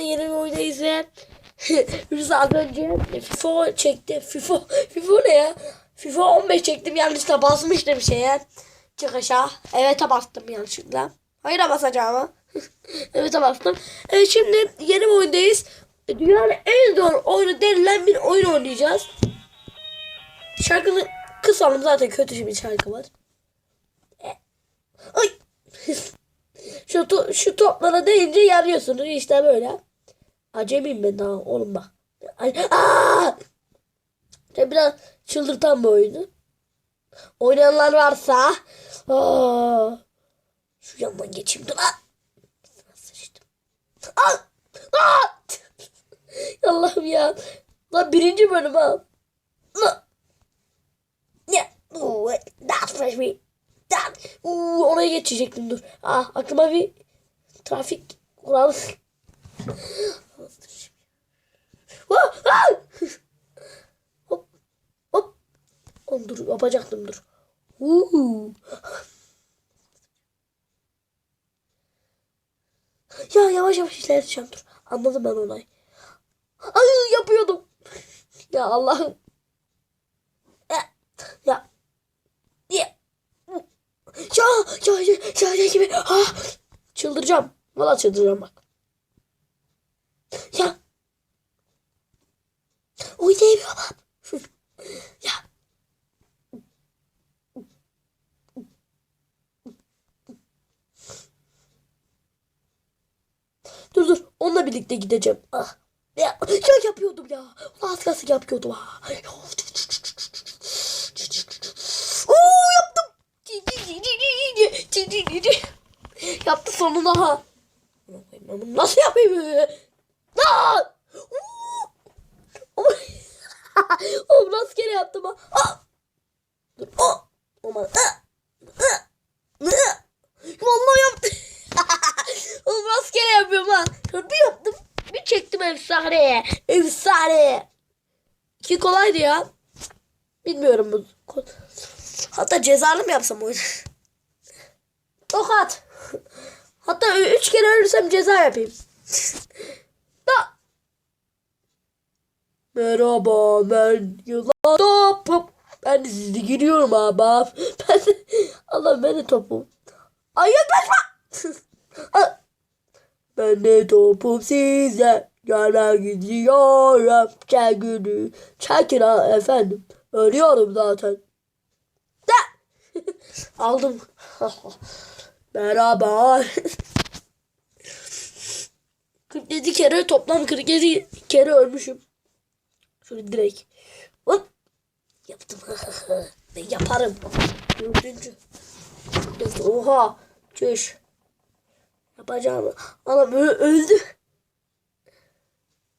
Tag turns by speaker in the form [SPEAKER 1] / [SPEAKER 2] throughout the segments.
[SPEAKER 1] yeni bir oynayız ve Rıza az önce FIFA çekti. FIFA, FIFA ne ya? FIFA 15 çektim yanlışlıkla basmıştım şeye. Çık aşağı. Evet'e bastım yanlışlıkla. Hayır'a basacağım Evet'e bastım. Evet şimdi yeni bir oyundayız. Dünyanın en zor oyunu denilen bir oyun oynayacağız. Şarkını kısalım zaten kötü bir şarkı var. E, Ay. şu, to- şu toplara değince yanıyorsunuz işte böyle. Acemiyim ben daha oğlum bak. Aa! İşte biraz çıldırtan bir oyunu. Oynayanlar varsa aa, şu yandan geçeyim dur. Aa! Sıçtım. Aa! Aa! Allah'ım ya. Lan birinci bölüm ha. Oo, That's fresh. That. Oo, oraya geçecektim dur. Ah, aklıma bir trafik kuralı. Ah, ah. hop hop. Oğlum dur yapacaktım dur. Uuu. ya yavaş yavaş işleteceğim dur. Anladım ben olayı. Ay yapıyordum. ya Allah'ım. Eh, ya. Ya. Ya. Ya. Ya. Ya gibi. Ha. Çıldıracağım. Valla çıldıracağım bak. Ya. Oynayamıyorum. ya. Dur dur. Onunla birlikte gideceğim. Ah. Ya, ya yapıyordum ya. Ulan az kalsın yapıyordum. Ya. Oo yaptım. Yaptı sonunda ha. Nasıl yapayım? Lan! Oğlum rastgele yaptım ha. Ah! Dur. Oh! Olmadı. Ah! Ah! Ah! Vallahi yaptım. Oğlum rastgele yapıyorum ha. Bir yaptım. Bir çektim efsane. Efsane. Ki kolaydı ya. Bilmiyorum bu. Hatta cezalı mı yapsam oyunu? Tokat. Hatta üç kere ölürsem ceza yapayım. da. Merhaba ben yılan topum. Ben de sizi giriyorum abi. Ben de, Allah ben de topum. Ay yaklaşma. Ah. ben de topum size. Yana gidiyorum. Çekini. Çekin ha efendim. Ölüyorum zaten. Da. Aldım. Merhaba. 47 kere toplam 47 kere ölmüşüm. Şöyle direkt. Hop. Yaptım. ben yaparım. Dördüncü. Oha. Çüş. Yapacağım. Anam öldü.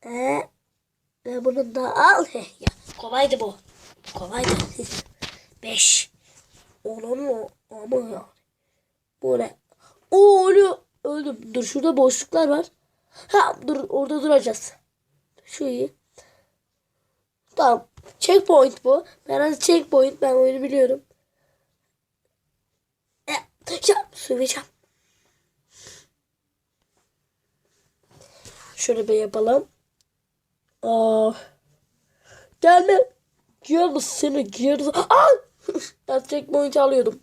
[SPEAKER 1] Ee, ben bunu da al. Heh, ya, kolaydı bu. Kolaydı. Beş. Onun mu? Ama ya. Bu ne? Oo ölü. Öldüm. Dur şurada boşluklar var. Ha dur orada duracağız. Şu iyi. Tamam. Checkpoint bu. Ben hadi checkpoint. Ben oyunu biliyorum. E, Ya söyleyeceğim. Şöyle bir yapalım. Aa. Gelme. Gelme seni girdi. Aa! ben checkpoint alıyordum.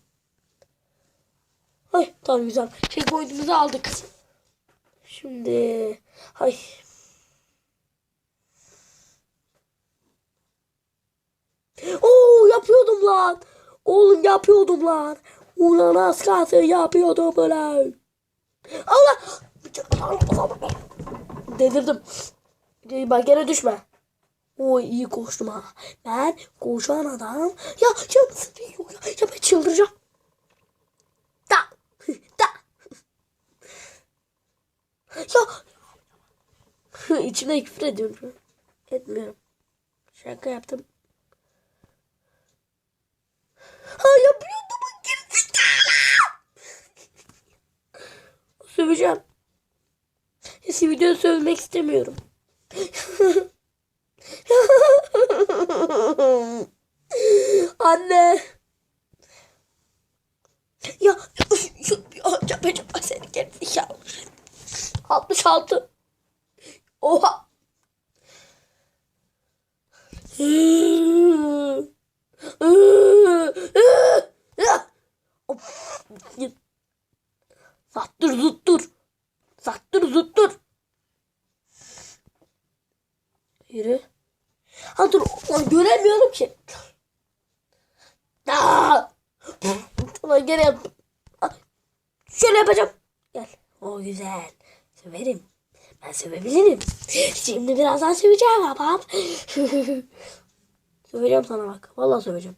[SPEAKER 1] Ay tamam güzel. Checkpoint'imizi aldık. Şimdi ay Oo yapıyordum lan. Oğlum yapıyordum lan. Ulan az yapıyordum lan. Allah. Delirdim. Bak gene düşme. Oy iyi koştum ha. Ben koşan adam. Ya ya ya. Ya ben çıldıracağım. Da. Da. Ya. İçine küfür ediyorum. Etmiyorum. Şaka yaptım. Ha yapıyordum gerizekalı. Söveceğim. Hiç video sövmek istemiyorum. Anne. Ya, ya yapacağım seni gerizekalı. 66. Oha. Sattır zuttur. Sattır zuttur. Yürü. Ha dur lan göremiyorum ki. Aa! Ulan gene. Ah, Şöyle yapacağım. Gel. O güzel. Söverim. Ben sövebilirim. Şimdi birazdan söveceğim babam. söveceğim sana bak. Vallahi söveceğim.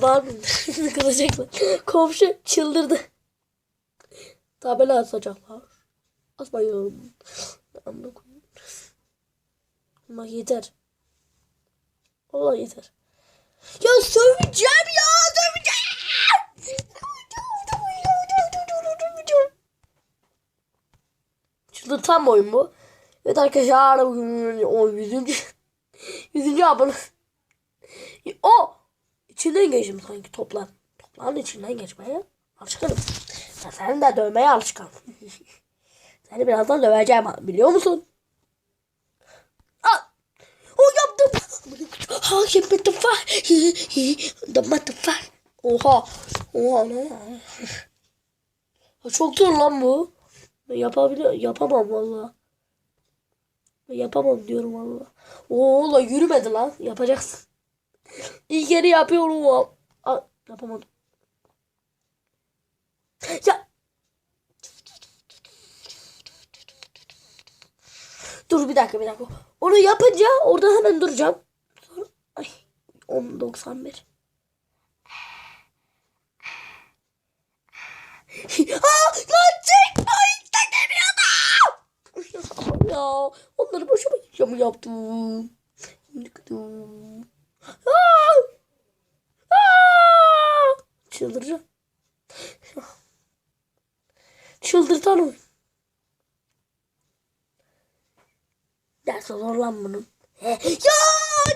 [SPEAKER 1] Tamam. Kılacaklar. Komşu çıldırdı. Tabela asacaklar. Asmayın. Amına koyayım. Ama yeter. Allah yeter. Ya söveceğim ya söveceğim. Çıldırtan oyun bu. Evet arkadaşlar o yüzüncü yüzüncü abone. O içinden geçtim sanki toplan. Topların içinden geçmeye alışkınım. Ben seni de dövmeye alışkınım. seni birazdan döveceğim biliyor musun? Aa, o yaptım. Ha yapmadım var. Damadım var. Oha. Oha ne? Çok zor lan bu. Yapabilir yapamam valla. Yapamam diyorum valla. Oo la yürümedi lan. Yapacaksın. İlk kere yapıyorum. Aa, yapamadım. Ya. Dur bir dakika bir dakika. Onu yapınca orada hemen duracağım. Ay 10.91. Aa, lan checkpoint demiyordum. ya onları boşuma mı yaptım? Yıktım. Aa! Çıldıracağım. Çıldırtan oyun. Ders olur lan bunun. ya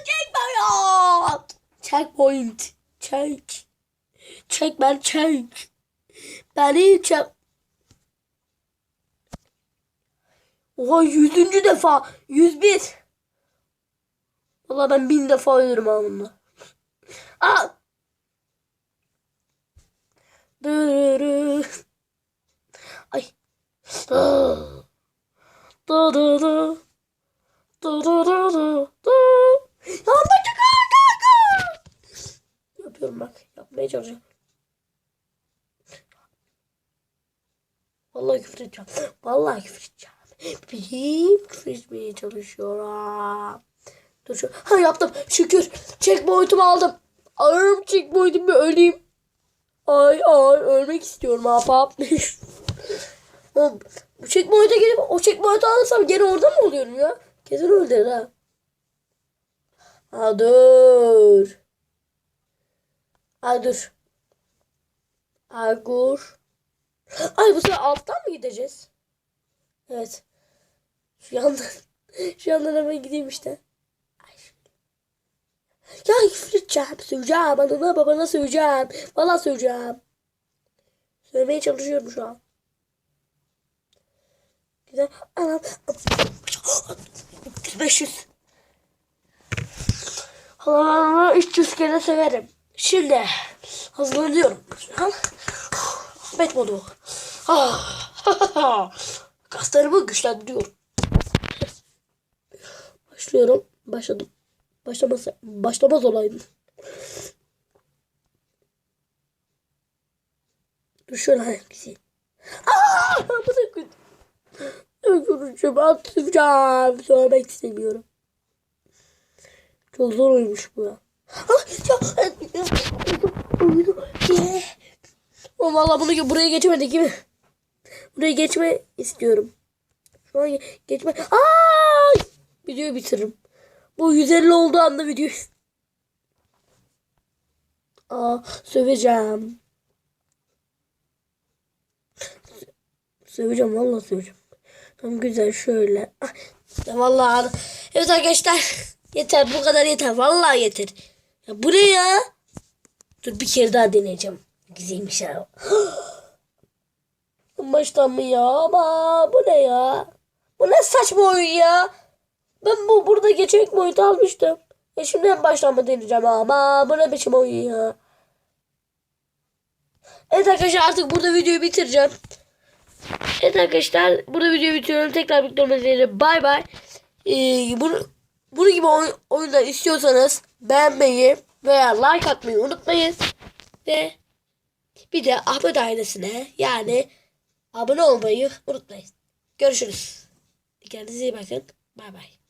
[SPEAKER 1] checkpoint. Checkpoint. Check. Check ben check. Beni check. Oha yüzüncü defa. Yüz bir. Valla ben bin defa ölürüm ha bununla. Aa! Ay. Da. Da da da. Da da da da. Da. Ya bacak kanka. Yapıyorum bak. Yapmaya çalışıyorum. Vallahi küfür edeceğim. Vallahi küfür edeceğim. Benim küfür etmeye çalışıyorum. Dur şu. Ha yaptım. Şükür. Checkpoint'umu aldım. Ağırım checkpoint'imi öleyim. Ay ay ölmek istiyorum ahbap. Bu checkpoint'e gelip o checkpoint'u alırsam gene orada mı oluyorum ya? Kesin öldürür ha. Ha dur. Ha dur. Ha dur. Ay bu sefer alttan mı gideceğiz? Evet. Şu yandan. Şu yandan hemen gideyim işte. Ya küfür edeceğim. Söyleyeceğim. Anana babana söyleyeceğim. Valla söyleyeceğim. Söylemeye çalışıyorum şu an. Güzel. Anam. 500. Allah'ımı 300 kere severim. Şimdi hazırlanıyorum. Ha? Ahmet modu. Ah. Kaslarımı güçlendiriyorum. Başlıyorum. Başladım. Başlamaz, başlamaz olaydım. Dur şöyle hangisi? Aaa! Bu da kötü. Öldüreceğim, atacağım. Söylemek istemiyorum. Çok zor oymuş bu ya. Ah, ya. Yeah. O valla bunu buraya geçemedik mi? Buraya geçme istiyorum. Şu an geçme. Ay! Videoyu bitiririm. Bu 150 olduğu anda video. Aa, söveceğim. Söveceğim vallahi söveceğim. Tam güzel şöyle. Ah, ya vallahi. Evet arkadaşlar. Yeter bu kadar yeter. Vallahi yeter. Ya bu ne ya? Dur bir kere daha deneyeceğim. Güzelmiş ya. Baştan mı ya? Ama bu ne ya? Bu ne saçma oyun ya? Ben bu burada geçen boyutu almıştım. E şimdi en baştan mı deneyeceğim ama bu ne biçim oyun ya? Evet arkadaşlar artık burada videoyu bitireceğim. Evet arkadaşlar burada videoyu bitiriyorum. Tekrar bekliyorum üzere. Bay bay. Ee, bunu, bunu gibi oy- oyunlar istiyorsanız beğenmeyi veya like atmayı unutmayın. Ve bir de Ahmet ailesine yani abone olmayı unutmayın. Görüşürüz. Kendinize iyi bakın. Bay bay.